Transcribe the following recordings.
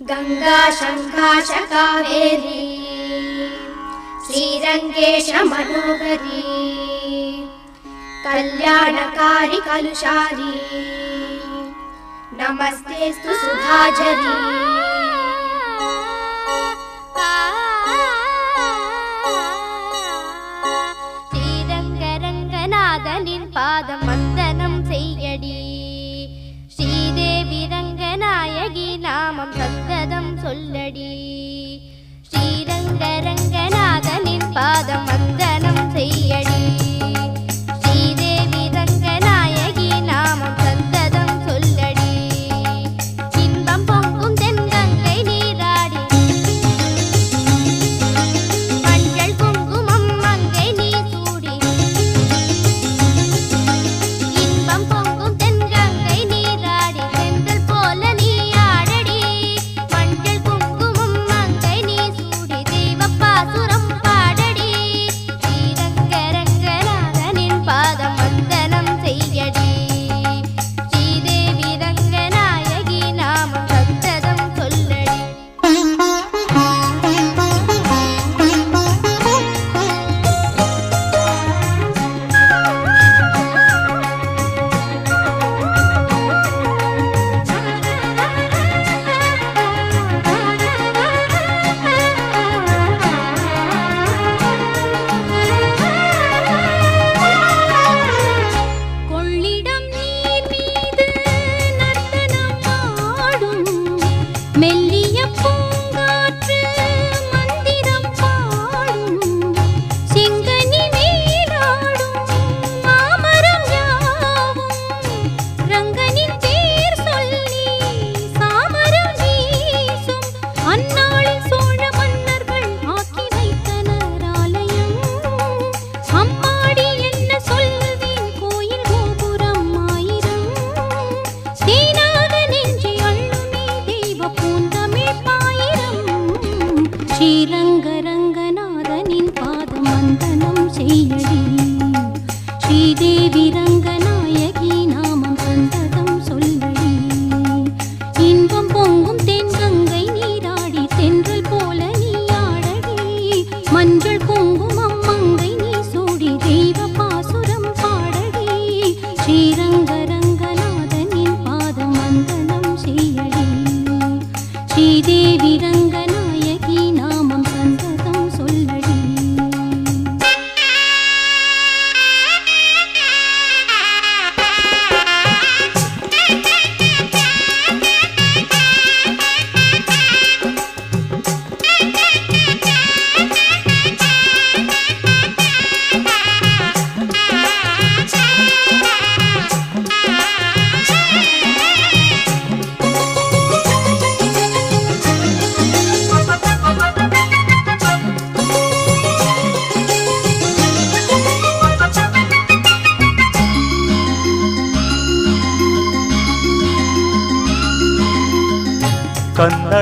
गङ्गा शङ्काश कावेरी श्रीरङ्गेश मनोहरी कल्याणकारि कलुषारी नमस्तेऽस्तु सुधाझरी ஸ்ரீரங்கரங்கநாதனின் பாதம் வந்தனம் செய்யடி ஸ்ரீதேவி ரங்கநாயகி நாமம் சந்ததம் சொல்லடி. ஸ்ரீரங்கரங்கநாதனின் பாதம் வந்தனம் செய்யடி.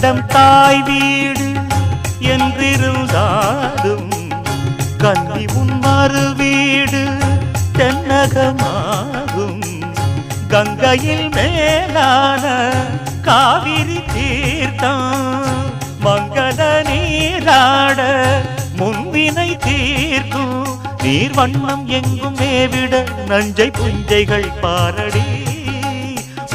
கன்னடம் தாய் வீடு என்றிருந்தாலும் கல்வி உன் மறு வீடு தென்னகமாகும். கங்கையில் மேலான காவிரி தீர்த்தம் மங்கள நீராட முன்வினை தீர்க்கும். நீர் வண்ணம் எங்கும் மேவிட நஞ்சை புஞ்சைகள் பாரடி.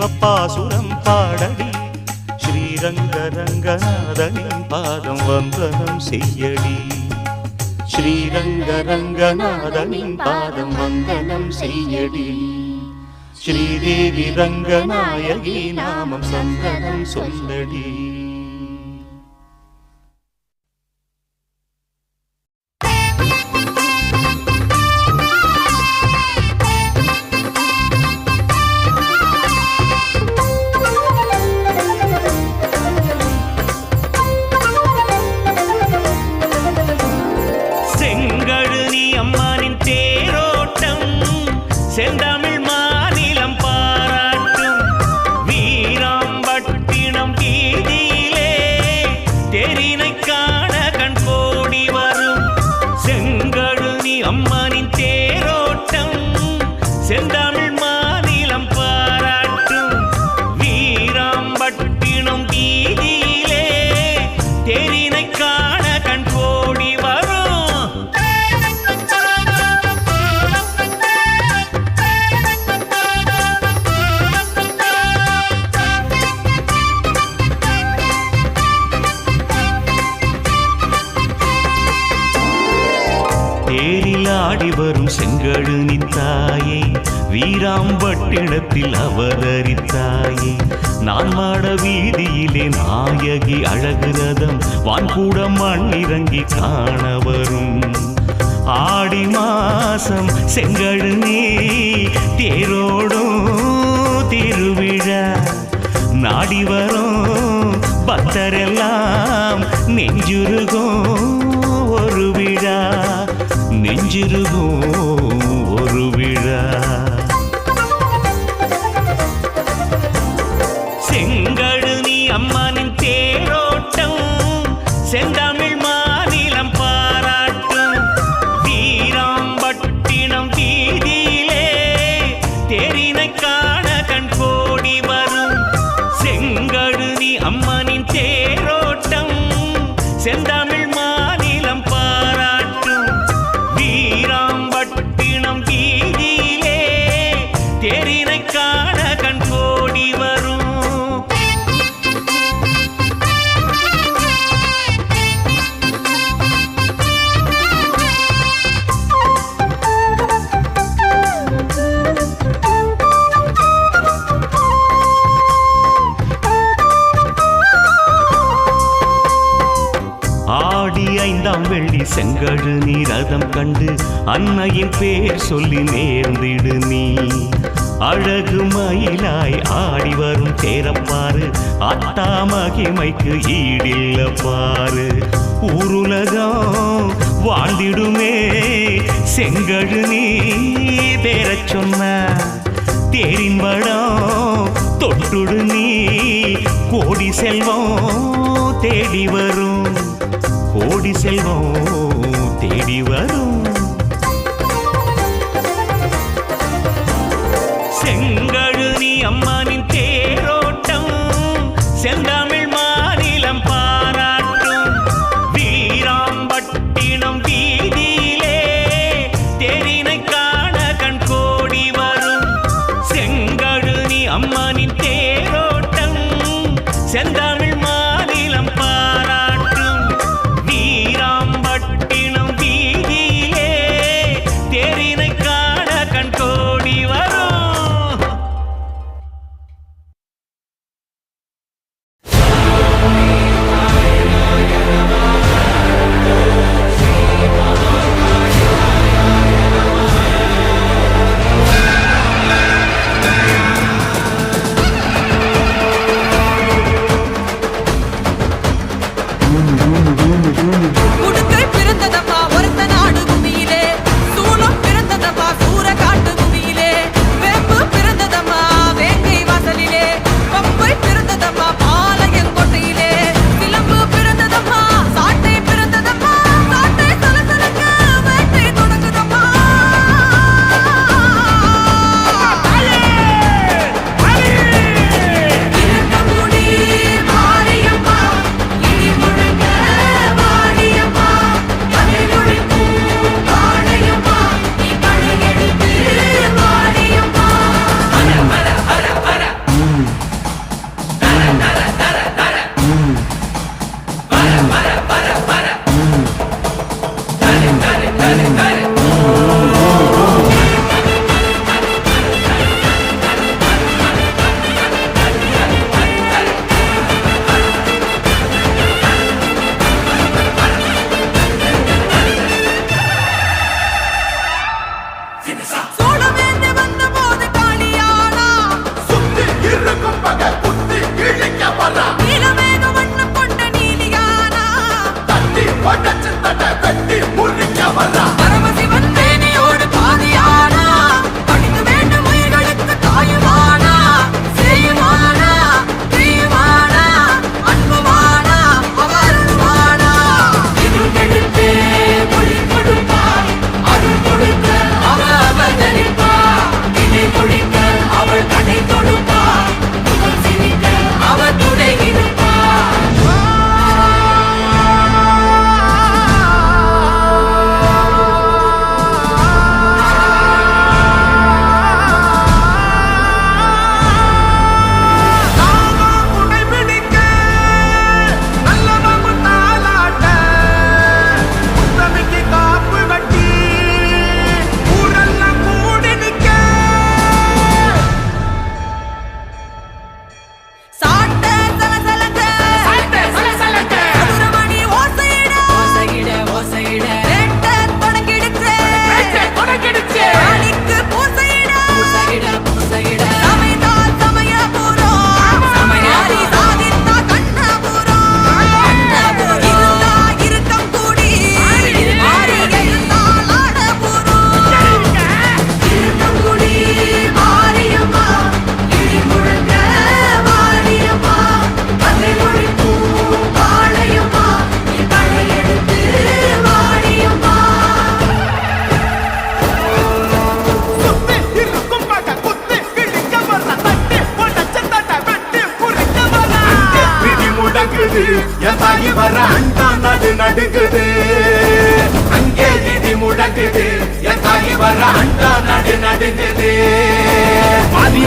சிவப்பாசுரம் பாடடி. ஸ்ரீரங்க ரங்கநாதனின் பாதம் வந்தனம் செய்யடி. ஸ்ரீரங்க ரங்கநாதனின் பாதம் வந்தனம் செய்யடி. ஸ்ரீதேவி ரங்கநாயகி நாமம் சந்தனம் சொல்லடி பாடி வரும் செங்கழுனி தாயே. வீராம்பட்டிடத்தில் அவதரித்தாயே நான் மாட வீதியிலே நாயகி அழகு ரதம். வான்கூட மண்ணிறங்கி காண வரும். ஆடி மாசம் செங்கழுனி தேரோடும் திருவிழா. நாடி வரும் பக்தரெல்லாம் நெஞ்சுருகும். நெஞ்சுருகும் செங்கழு நீ ரதம் கண்டு அன்னையின் பேர் சொல்லி நேர்ந்திடு நீ. அழகு மயிலாய் ஆடி வரும் தேரப்பாரு அத்தா மகிமைக்கு ஈடில்ல பாரு ஊருலகம் வாழ்ந்திடுமே செங்கழு நீ பேரச் சொன்ன. தேரின் வடம் தொட்டுடு நீ கோடி செல்வம் தேடி வரும். கோடி செல்வம் தேடி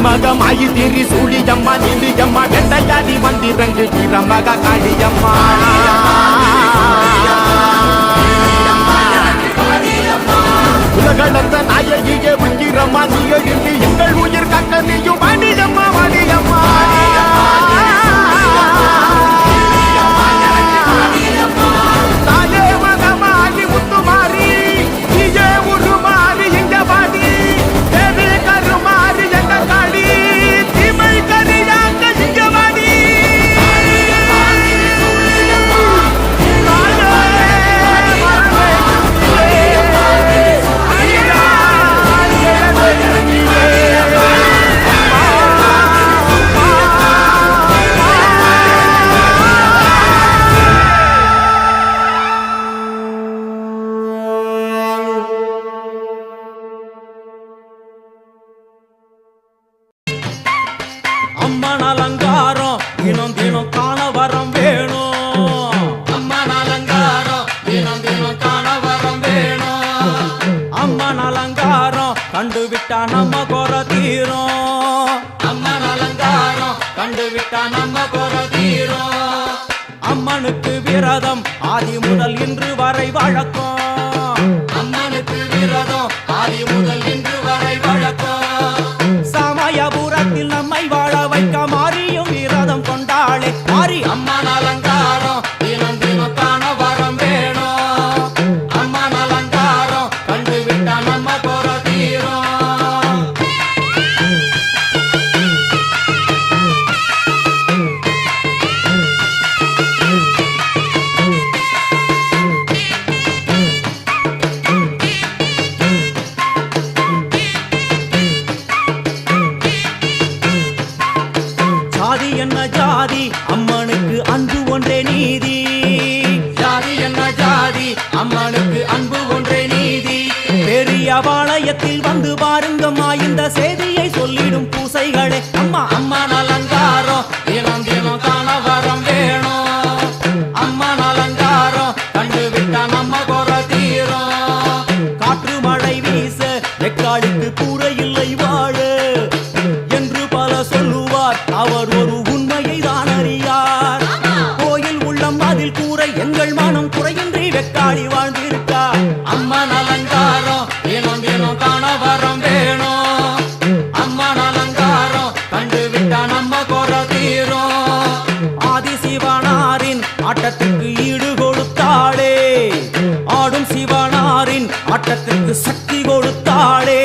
மகமாயி திரி சூழியம்மா நிலியம்மா வெண்டையாடி வந்திறங்கு திறமக காளியம்மா. உலகளந்த நாயகியே உயிரம்மா நீ எழுந்து எங்கள் உயிர் கக்க நீயும் அம்மனுக்கு விரதம் ஆதி முதல் இன்று வரை வழக்கம். அம்மனுக்கு விரதம் ஆதி முதல் இன்று வரை வழக்கம். சமயபுரத்தில் நம்மை வாழ வைக்க மாறியும் விரதம் கொண்டாளே. மாறி அம்மன் அலங்கார சக்தி கொடுத்தாளே.